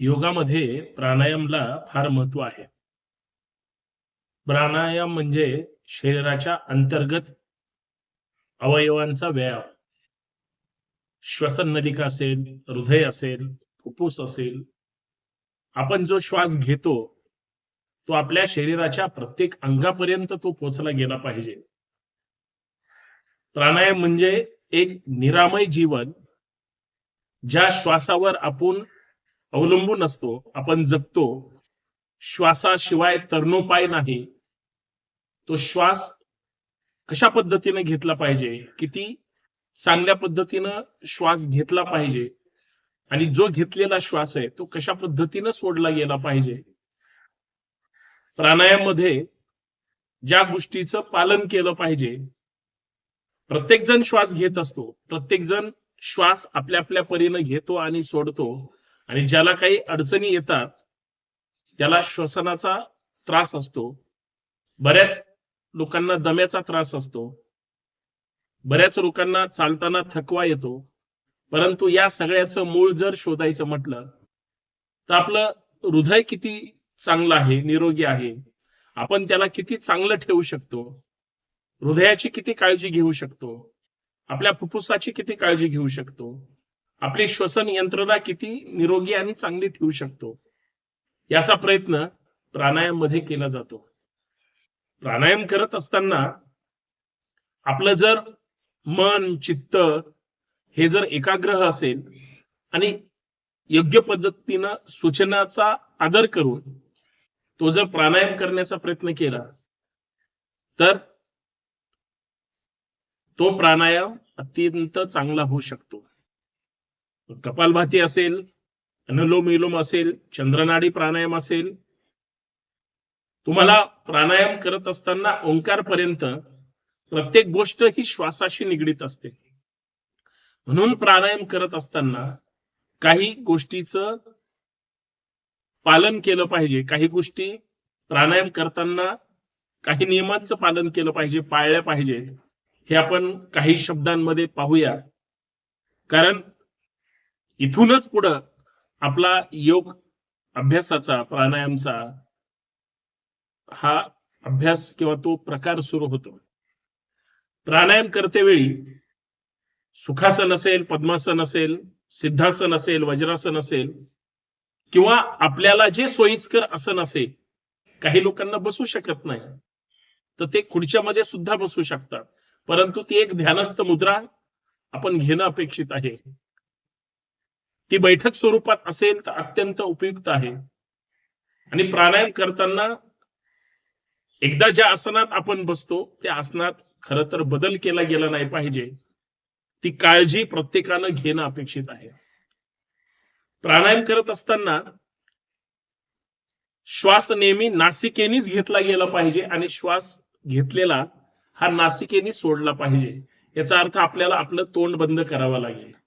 योगामध्ये प्राणायामला फार महत्त्व आहे. प्राणायाम म्हणजे शरीराच्या अंतर्गत अवयवांचा व्यायाम. श्वसन नलिका असेल हृदय असेल फुफ्फुस असेल आपण जो श्वास घेतो तो आपल्या शरीराच्या प्रत्येक अंगापर्यंत तो पोचला गेला पाहिजे. प्राणायाम म्हणजे एक निरामय जीवन ज्या श्वासावर आपण अवलंबून असतो आपण जगतो श्वासाशिवाय तरणोपाय नाही. तो श्वास कशा पद्धतीने घेतला पाहिजे? किती चांगल्या पद्धतीनं श्वास घेतला पाहिजे? आणि जो घेतलेला श्वास आहे तो कशा पद्धतीनं सोडला गेला पाहिजे? प्राणायाममध्ये ज्या गोष्टीचं पालन केलं पाहिजे प्रत्येक जण श्वास घेत असतो. प्रत्येक जण श्वास आपल्या आपल्या परीनं घेतो आणि सोडतो. आणि ज्याला काही अडचणी येतात त्याला श्वसनाचा त्रास असतो. बऱ्याच लोकांना दम्याचा त्रास असतो. बऱ्याच लोकांना चालताना थकवा येतो. परंतु या सगळ्याचं मूळ जर शोधायचं म्हटलं तर आपलं हृदय किती चांगलं आहे निरोगी आहे? आपण त्याला किती चांगलं ठेवू शकतो? हृदयाची किती काळजी घेऊ शकतो? आपल्या फुफ्फुसाची किती काळजी घेऊ शकतो? आपली श्वसन यंत्रणा किती निरोगी आणि चांगली ठेवू शकतो? याचा प्रयत्न प्राणायाममध्ये केला जातो. प्राणायाम करत असताना आपलं जर मन चित्त हे जर एकाग्रह असेल आणि योग्य पद्धतीनं सूचनाचा आदर करून तो जर प्राणायाम करण्याचा प्रयत्न केला तर तो प्राणायाम अत्यंत चांगला होऊ शकतो. कपालभाती असेल अनुलोम विलोम असेल चंद्रनाडी प्राणायाम असेल तुम्हाला प्राणायाम करत असताना ओंकार पर्यंत प्रत्येक गोष्ट ही श्वासाशी निगडीत असते. म्हणून प्राणायाम करत असताना काही गोष्टीचं पालन केलं पाहिजे. काही गोष्टी प्राणायाम करताना काही नियमांचं पालन केलं पाहिजे पाळल्या पाहिजेत. हे आपण काही शब्दांमध्ये पाहूया. कारण इथूनच पुढं आपला योग अभ्यासाचा प्राणायामचा हा अभ्यास किंवा तो प्रकार सुरू होतो. प्राणायाम करते वेळी सुखासन असेल पद्मासन असेल सिद्धासन असेल वज्रासन असेल किंवा आपल्याला जे सोयीस्कर आसन असेल काही लोकांना बसू शकत नाही तर ते खुर्च्यामध्ये सुद्धा बसू शकतात. परंतु ती एक ध्यानस्थ मुद्रा आपण घेणं अपेक्षित आहे. ती बैठक स्वरूपात असेल तर अत्यंत उपयुक्त आहे. आणि प्राणायाम करताना एकदा ज्या आसनात आपण बसतो त्या आसनात खर तर बदल केला गेला नाही पाहिजे. ती काळजी प्रत्येकानं घेणं अपेक्षित आहे. प्राणायाम करत असताना श्वास नेहमी नासिकेनीच घेतला गेला पाहिजे आणि श्वास घेतलेला हा नासिकेनी सोडला पाहिजे. याचा अर्थ आपल्याला आपलं तोंड बंद करावं लागेल.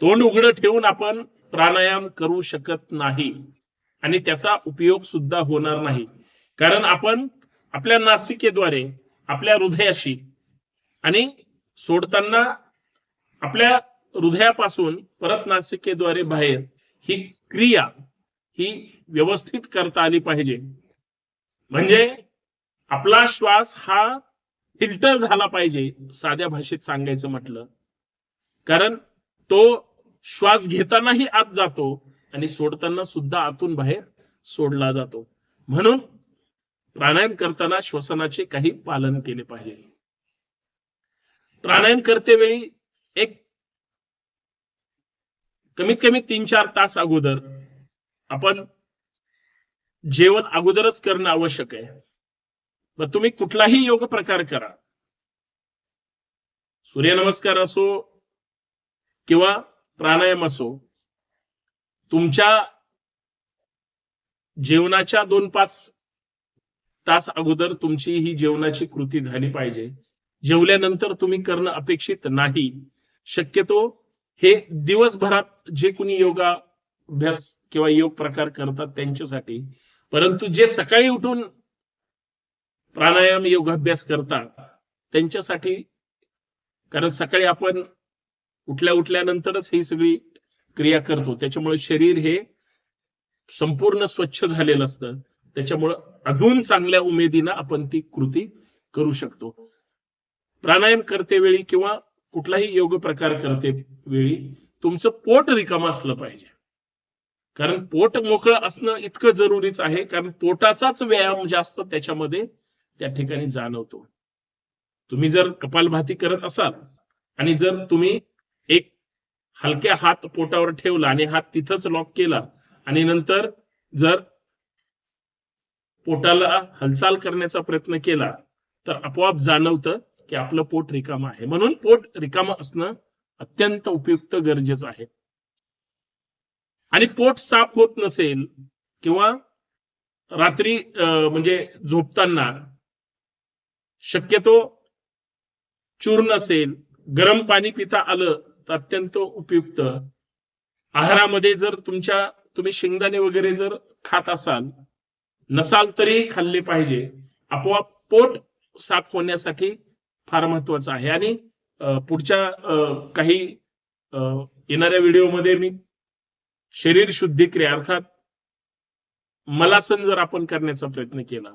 तोंड उघडं ठेवून आपण प्राणायाम करू शकत नाही. आणि त्याचा उपयोग सुद्धा होणार नाही. कारण आपण आपल्या नासिकेद्वारे आपल्या हृदयाशी आणि सोडताना आपल्या हृदयापासून परत नासिकेद्वारे बाहेर ही क्रिया ही व्यवस्थित करता आली पाहिजे. म्हणजे आपला श्वास हा फिल्टर झाला पाहिजे साध्या भाषेत सांगायचं म्हटलं. कारण तो श्वास घेतानाही आत जातो आणि सोडताना सुद्धा आतून बाहेर सोडला जातो. म्हणून प्राणायाम करताना श्वसनाचे काही पालन केले पाहिजे. प्राणायाम करते वेळी एक कमीत कमी तीन चार तास अगोदर आपण जेवण अगोदरच करणं आवश्यक आहे. मग तुम्ही कुठलाही योग प्रकार करा. सूर्यनमस्कार असो किंवा प्राणायाम असो तुमच्या जेवणाच्या दोन पाच तास अगोदर तुमची ही जेवणाची कृती झाली पाहिजे. जेवल्यानंतर तुम्ही करणं अपेक्षित नाही. शक्यतो हे दिवसभरात जे कुणी योगा अभ्यास किंवा योग प्रकार करतात त्यांच्यासाठी परंतु जे सकाळी उठून प्राणायाम योगाभ्यास करतात त्यांच्यासाठी कारण सकाळी आपण उठल्या उठल्यानंतरच ही सगळी क्रिया करतो. त्याच्यामुळे शरीर हे संपूर्ण स्वच्छ झालेलं असतं. त्याच्यामुळं अजून चांगल्या उमेदीनं आपण ती कृती करू शकतो. प्राणायाम करते वेळी किंवा कुठलाही योग प्रकार करते वेळी तुमचं पोट रिकामं असलं पाहिजे. कारण पोट मोकळं असणं इतकं जरुरीच आहे. कारण पोटाचाच व्यायाम जास्त त्याच्यामध्ये त्या ठिकाणी जाणवतो. तुम्ही जर कपालभाती करत असाल आणि जर तुम्ही एक हलक्या हात पोटावर ठेवला आणि हात तिथंच लॉक केला. आणि नंतर जर पोटाला हालचाल करण्याचा प्रयत्न केला तर आपोआप जाणवतं की आपलं पोट रिकामं आहे. म्हणून पोट रिकामं असणं अत्यंत उपयुक्त गरजेचं आहे. आणि पोट साफ होत नसेल किंवा रात्री अं, म्हणजे झोपताना शक्यतो चूर्ण असेल गरम पाणी पिता आलं अत्यंत उपयुक्त. आहारामध्ये जर तुमच्या तुम्ही शेंगदाणे वगैरे जर खात असाल नसाल तरी खाल्ले पाहिजे. आपोआप पोट साफ होण्यासाठी फार महत्वाचं आहे. आणि पुढच्या काही अं, येणाऱ्या व्हिडिओमध्ये मी शरीर शुद्धिक्रिया अर्थात मलासन जर आपण करण्याचा प्रयत्न केला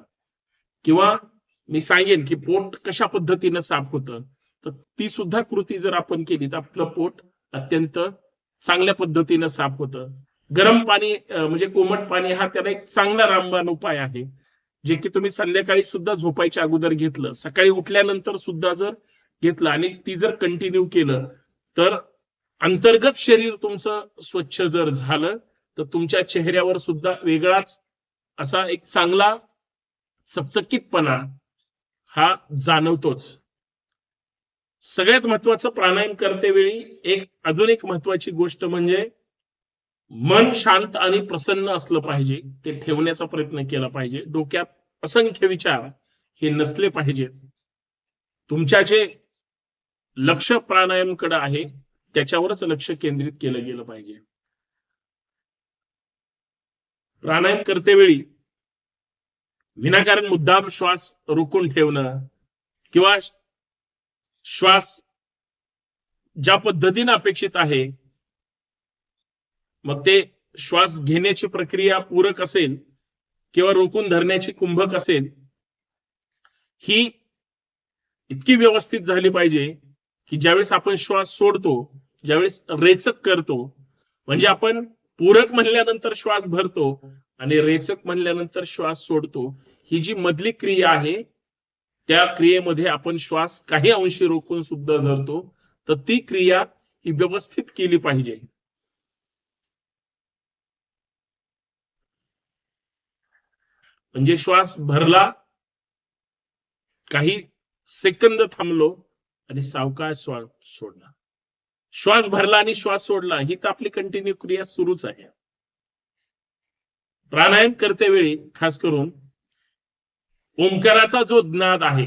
किंवा मी सांगेन की पोट कशा पद्धतीनं साफ होतं तर ती सुद्धा कृती जर आपण केली तर आपलं पोट अत्यंत चांगल्या पद्धतीनं साफ होतं. गरम पाणी म्हणजे कोमट पाणी हा त्याला एक चांगला रामबाण उपाय आहे. जे की तुम्ही संध्याकाळी सुद्धा झोपायच्या अगोदर घेतलं सकाळी उठल्यानंतर सुद्धा जर घेतलं आणि ती जर कंटिन्यू केलं तर अंतर्गत शरीर तुमचं स्वच्छ जर झालं तर तुमच्या चेहऱ्यावर सुद्धा वेगळाच असा एक चांगला चकचकीतपणा हा जाणवतोच. सगळ्यात महत्वाचं प्राणायाम करते वेळी एक अजून एक महत्वाची गोष्ट म्हणजे मन शांत आणि प्रसन्न असलं पाहिजे ते ठेवण्याचा प्रयत्न केला पाहिजे. डोक्यात असंख्य विचार हे नसले पाहिजेत तुमच्या जे लक्ष प्राणायामकडे आहे त्याच्यावरच लक्ष केंद्रित केलं गेलं पाहिजे. प्राणायाम करते वेळी विनाकारण मुद्दाम श्वास रोखून ठेवणं किंवा श्वास ज्या पद्धतीने अपेक्षित आहे मग ते श्वास घेण्याची प्रक्रिया पूरक असेल किंवा रोखून धरण्याची कुंभक असेल ही इतकी व्यवस्थित झाली पाहिजे की ज्यावेळेस आपण श्वास सोडतो ज्यावेळेस रेचक करतो म्हणजे आपण पूरक म्हणल्यानंतर श्वास भरतो आणि रेचक म्हणल्यानंतर श्वास सोडतो ही जी मधली क्रिया आहे त्या क्रियेमध्ये आपण श्वास काही अंशी रोखून सुद्धा धरतो तर ती क्रिया ही व्यवस्थित केली पाहिजे. म्हणजे श्वास भरला काही सेकंद थांबलो आणि सावकाश श्वास सोडला. श्वास भरला आणि श्वास सोडला ही तर आपली कंटिन्यू क्रिया सुरूच आहे. प्राणायाम करते वेळी खास करून ओंकाराचा जो ज्ञाद आहे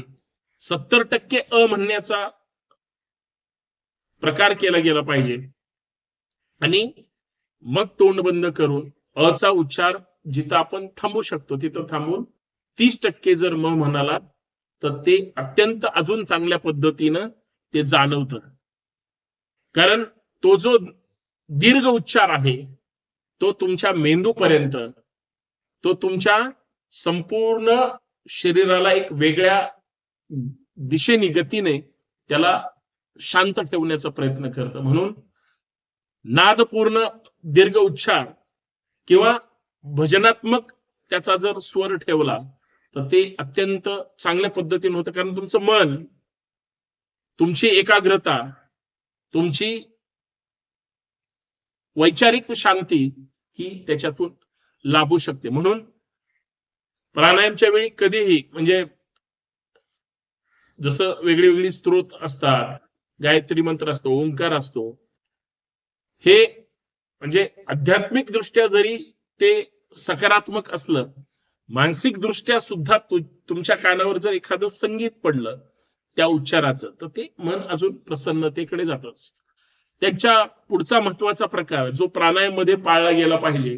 सत्तर टक्के अ म्हणण्याचा प्रकार केला गेला पाहिजे. आणि मग तोंड बंद करून अचा उच्चार जिथं आपण थांबू शकतो तिथं थांबून तीस टक्के जर म म्हणाला तर ते अत्यंत अजून चांगल्या पद्धतीनं ते जाणवतं. कारण तो जो दीर्घ उच्चार आहे तो तुमच्या मेंदूपर्यंत तो तुमच्या संपूर्ण शरीराला एक वेगळ्या दिशेने गतीने त्याला शांत ठेवण्याचा प्रयत्न करतं. म्हणून नादपूर्ण दीर्घ उच्चार किंवा भजनात्मक त्याचा जर स्वर ठेवला तर ते अत्यंत चांगल्या पद्धतीने होतं. कारण तुमचं मन तुमची एकाग्रता तुमची वैचारिक शांती ही त्याच्यातून लाभू शकते. म्हणून प्राणायामच्या वेळी कधीही म्हणजे जसं वेगळी वेगळी स्त्रोत असतात गायत्री मंत्र असतो ओंकार असतो हे म्हणजे आध्यात्मिक दृष्ट्या जरी ते सकारात्मक असलं मानसिक दृष्ट्या सुद्धा तुमच्या कानावर जर एखादं संगीत पडलं त्या उच्चाराचं तर ते मन अजून प्रसन्नतेकडे जातच त्याच्या पुढचा महत्त्वाचा प्रकार जो प्राणायाममध्ये पाळला गेला पाहिजे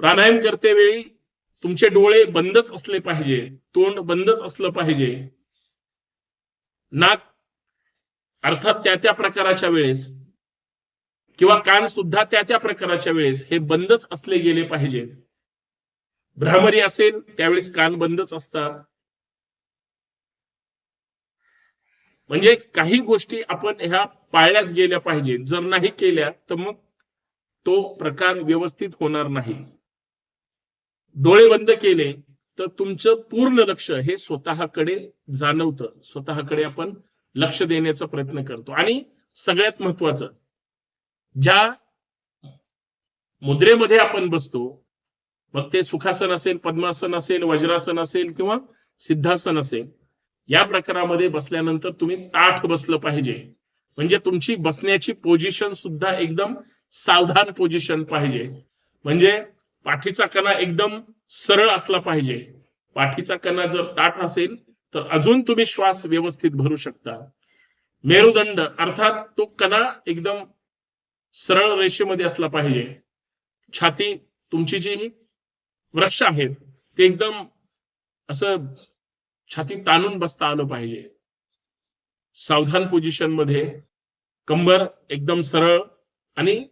प्राणायाम करते वेळी तुमचे डोळे बंदच असले पाहिजे तोंड बंदच असलं पाहिजे. नाक अर्थात त्या त्या प्रकाराच्या वेळेस किंवा कान सुद्धा त्या त्या प्रकाराच्या वेळेस हे बंदच असले गेले पाहिजे. भ्रामरी असेल त्यावेळेस कान बंदच असतात. म्हणजे काही गोष्टी आपण ह्या पाळल्याच गेल्या पाहिजेत जर नाही केल्या तर मग तो प्रकार व्यवस्थित होणार नाही. डोळे बंद केले तर तुमचं पूर्ण लक्ष हे स्वतःकडे जाणवतं. स्वतःकडे आपण लक्ष देण्याचा प्रयत्न करतो. आणि सगळ्यात महत्वाचं ज्या मुद्रेमध्ये आपण बसतो मग ते सुखासन असेल पद्मासन असेल वज्रासन असेल किंवा सिद्धासन असेल या प्रकारामध्ये बसल्यानंतर तुम्ही ताठ बसलं पाहिजे. म्हणजे तुमची बसण्याची पोझिशन सुद्धा एकदम सावधान पोझिशन पाहिजे. म्हणजे पाठीचा कणा एकदम सरळ असला पाहिजे. पाठीचा कणा जर ताठ असेल तर अजून तुम्ही श्वास व्यवस्थित भरू शकता. मेरुदंड अर्थात तो कणा एकदम सरळ रेषेमध्ये असला पाहिजे. छाती तुमची जी वृक्ष आहेत ते एकदम असं छाती ताणून बसता आलं पाहिजे. सावधान पोझिशनमध्ये कंबर एकदम सरळ आणि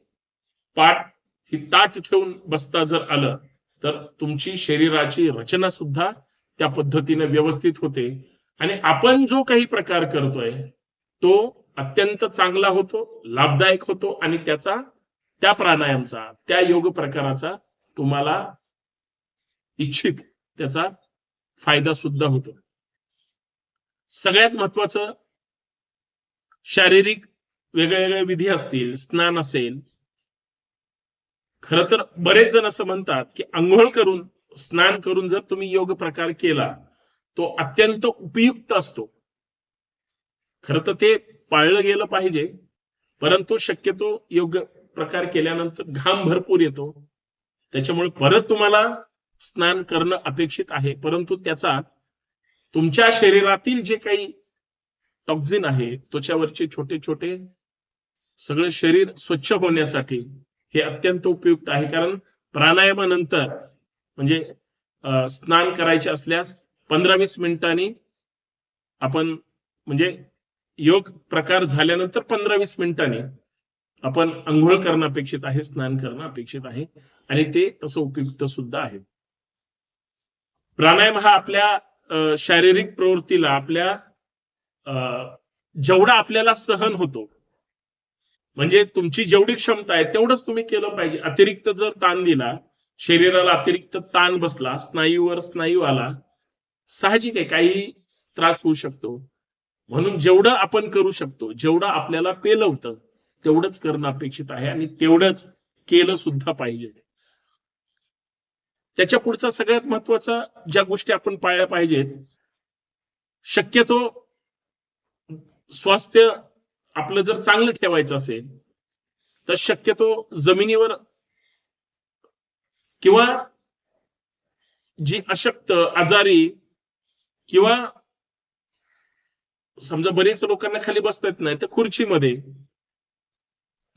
पाठ ही ताट ठेवून बसता जर आलं तर तुमची शरीराची रचना सुद्धा त्या पद्धतीने व्यवस्थित होते. आणि आपण जो काही प्रकार करतोय तो अत्यंत चांगला होतो लाभदायक होतो आणि त्याचा त्या प्राणायामचा त्या योग प्रकाराचा तुम्हाला इच्छित त्याचा फायदा सुद्धा होतो. सगळ्यात महत्वाचं शारीरिक वेगळे वेगळ्या विधी असतील स्नान असेल खर तर बरेच जण असं म्हणतात की आंघोळ करून स्नान करून जर तुम्ही योग प्रकार केला तो अत्यंत उपयुक्त असतो. खर तर ते पाळलं गेलं पाहिजे परंतु शक्यतो योग प्रकार केल्यानंतर घाम भरपूर येतो. त्याच्यामुळे परत तुम्हाला स्नान करणं अपेक्षित आहे परंतु त्याचा तुमच्या शरीरातील जे काही टॉक्झिन आहे त्वचावरचे छोटे छोटे सगळे शरीर स्वच्छ होण्यासाठी हे अत्यंत उपयुक्त आहे. कारण प्राणायामानंतर म्हणजे स्नान करायचे असल्यास पंधरा वीस मिनिटांनी आपण म्हणजे योग प्रकार झाल्यानंतर पंधरा वीस मिनिटांनी आपण आंघोळ करणं अपेक्षित आहे स्नान करणं अपेक्षित आहे आणि ते तसं उपयुक्त सुद्धा आहे. प्राणायाम हा आपल्या अं, शारीरिक प्रवृत्तीला आपल्या अं, जेवढा आपल्याला सहन होतो म्हणजे तुमची जेवढी क्षमता आहे तेवढंच तुम्ही केलं पाहिजे. अतिरिक्त जर ताण दिला शरीराला अतिरिक्त ताण बसला स्नायूवर स्नायू आला साहजिक आहे काही त्रास होऊ शकतो. म्हणून जेवढं आपण करू शकतो जेवढं आपल्याला पेलवतं तेवढंच करणं अपेक्षित आहे आणि तेवढंच केलं सुद्धा पाहिजे. त्याच्या पुढचा सगळ्यात महत्त्वाचा ज्या गोष्टी आपण पाळल्या पाहिजेत शक्यतो स्वास्थ्य आपलं जर चांगलं ठेवायचं असेल तर शक्यतो जमिनीवर किंवा जी अशक्त आजारी किंवा समजा बरेच लोकांना खाली बसता येत नाही तर खुर्चीमध्ये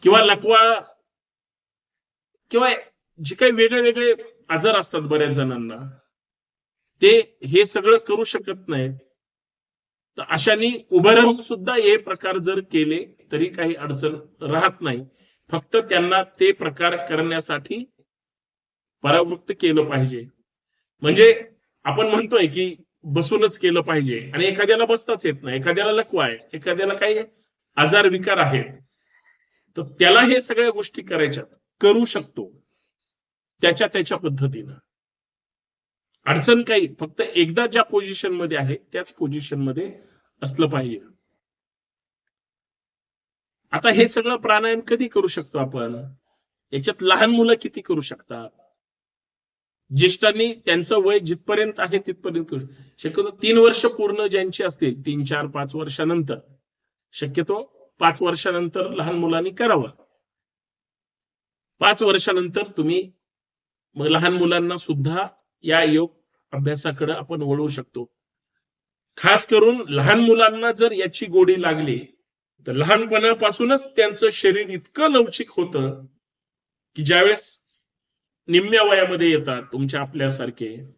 किंवा लकवा किंवा जे काही वेगळे वेगळे आजार असतात बऱ्याच जणांना ते हे सगळं करू शकत नाहीत. तर अशाने उभं राहून सुद्धा हे प्रकार जर केले तरी काही अडचण राहत नाही. फक्त त्यांना ते प्रकार करण्यासाठी परावृत्त केलं पाहिजे. म्हणजे आपण म्हणतोय की बसूनच केलं पाहिजे आणि एखाद्याला बसताच येत नाही एखाद्याला लकवा आहे एखाद्याला काही आजार विकार आहेत. तर त्याला हे सगळ्या गोष्टी करायच्या करू शकतो. त्याच्या त्याच्या पद्धतीनं. अडचण काही फक्त एकदा ज्या पोझिशनमध्ये आहे त्याच पोझिशनमध्ये असलं पाहिजे. आता हे सगळं प्राणायाम कधी करू शकतो आपण? याच्यात लहान मुलं किती करू शकतात? ज्येष्ठांनी त्यांचं वय जिथपर्यंत आहे तिथपर्यंत करू शक्यतो तीन वर्ष पूर्ण ज्यांची असतील तीन चार पाच वर्षानंतर. शक्यतो पाच वर्षानंतर लहान मुलांनी करावं. पाच वर्षानंतर तुम्ही मग लहान मुलांना सुद्धा या योग अभ्यासाकडे आपण वळवू शकतो. खास करून लहान मुलांना जर याची गोडी लागली तर लहानपणापासूनच त्यांचं शरीर इतकं लवचिक होतं की ज्यावेळेस निम्म्या वयामध्ये येतात तुमच्या आपल्यासारखे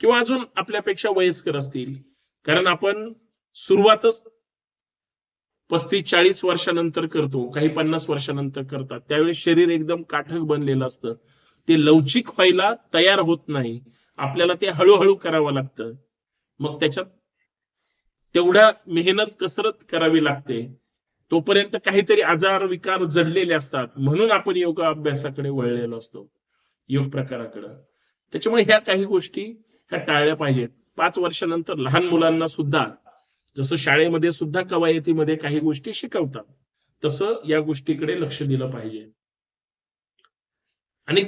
किंवा अजून आपल्यापेक्षा वयस्कर असतील. कारण आपण सुरुवातच पस्तीस चाळीस वर्षानंतर करतो काही पन्नास वर्षानंतर करतात. त्यावेळेस शरीर एकदम काठक बनलेलं असतं. ते लवचिक व्हायला तयार होत नाही. आपल्याला ते हळूहळू करावं लागतं. मग त्याच्यात तेवढ्या मेहनत कसरत करावी लागते. तोपर्यंत काहीतरी आजार विकार जडलेले असतात. म्हणून आपण योगा अभ्यासाकडे वळलेलो असतो. योग प्रकाराकडे. त्याच्यामुळे ह्या काही गोष्टी ह्या टाळल्या पाहिजेत. पाच वर्षानंतर लहान मुलांना सुद्धा जसं शाळेमध्ये सुद्धा कवायतीमध्ये काही गोष्टी शिकवतात तसं या गोष्टीकडे लक्ष दिलं पाहिजे. आणि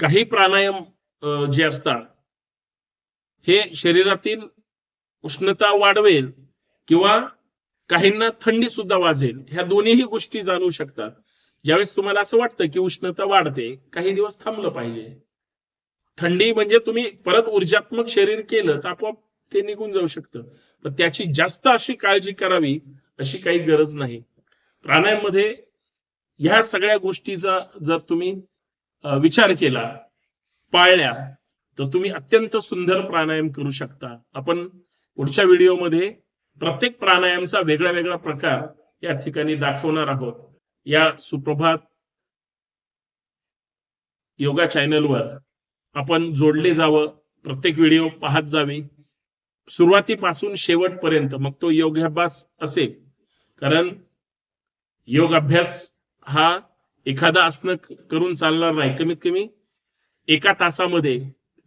काही प्राणायाम जे असतात हे शरीरातील उष्णता वाढवेल किंवा काहींना थंडी सुद्धा वाजेल ह्या दोन्हीही गोष्टी जाणू शकतात. ज्यावेळेस तुम्हाला असं वाटतं की उष्णता वाढते काही दिवस थांबलं पाहिजे. थंडी म्हणजे तुम्ही परत ऊर्जात्मक शरीर केलं तर आपोआप ते निघून जाऊ शकतं. पण त्याची जास्त अशी काळजी करावी अशी काही गरज नाही. प्राणायाममध्ये ह्या सगळ्या गोष्टीचा जर तुम्ही विचार केला पाळल्या तर तुम्ही अत्यंत सुंदर प्राणायाम करू शकता. आपण पुढच्या व्हिडिओमध्ये प्रत्येक प्राणायामचा वेगळा वेगळा प्रकार या ठिकाणी दाखवणार आहोत. या सुप्रभात योगा चॅनलवर आपण जोडले जावं प्रत्येक व्हिडिओ पाहत जावी. सुरुवातीपासून शेवटपर्यंत मग तो योगाभ्यास असेल. कारण योग अभ्यास हा एखादा आसन करून चालणार नाही. कमीत कमी एका तासामध्ये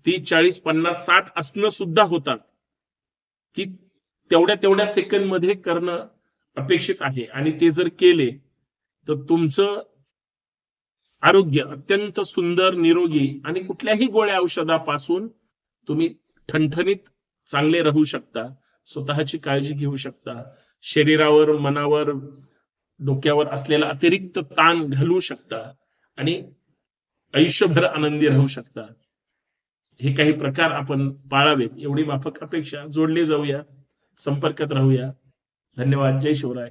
तीस चाळीस पन्नास साठ आसनं सुद्धा होतात. ती तेवढ्या तेवढ्या सेकंडमध्ये करणं अपेक्षित आहे. आणि ते जर केले तर तुमचं आरोग्य अत्यंत सुंदर निरोगी आणि कुठल्याही गोळ्या औषधापासून तुम्ही ठणठणीत चांगले राहू शकता स्वतःची काळजी घेऊ शकता शरीरावर मनावर डोक्यावर असलेला अतिरिक्त ताण घालवू शकता आणि आयुष्यभर आनंदी राहू शकता. हे काही प्रकार आपण पाळावेत. एवढी माफक अपेक्षा. जोडले जाऊया. संपर्कात राहूया. धन्यवाद. जय शिवराय.